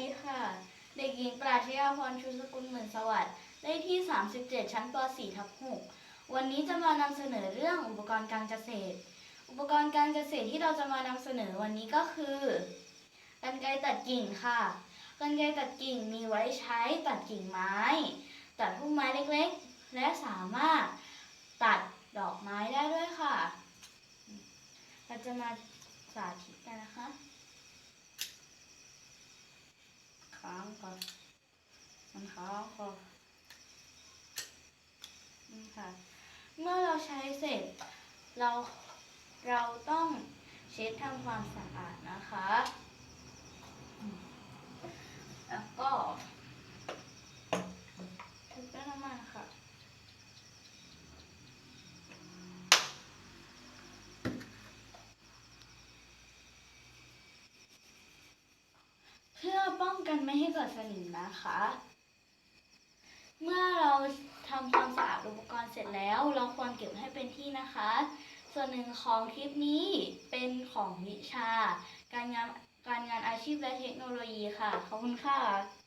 ดีค่ะ เด็กหญิงปราชญาพรชูสกุลเหมือนสวัสดิ์เลขที่ 37 ชั้นป .4 ทับ6วันนี้จะมานำเสนอเรื่องอุปกรณ์การเกษตร อุปกรณ์การเกษตรที่เราจะมานำเสนอวันนี้ก็คือกรรไกรตัดกิ่งค่ะกรรไกรตัดกิ่งมีไว้ใช้ตัดกิ่งไม้ ตัดพุ่มไม้เล็กๆ และสามารถตัดดอกไม้ได้ด้วยค่ะ เราจะมาสาธิตกันนะคะ ค้างก่อน มันค้างก่อนี่ค่ะ เมื่อเราใช้เสร็จ เราเราต้องเช็ดทำความสะอาดนะคะ แล้วก็ถูด้วยน้ำมันค่ะเพื่อป้องกันไม่ให้เกิดสนิมนะคะ เมื่อเราทำความสะอาดอุปกรณ์เสร็จแล้ว เราควรเก็บให้เป็นที่นะคะ ส่วนหนึ่งของคลิปนี้เป็นของวิชา การงานการงานอาชีพและเทคโนโลยีค่ะ ขอบคุณค่ะ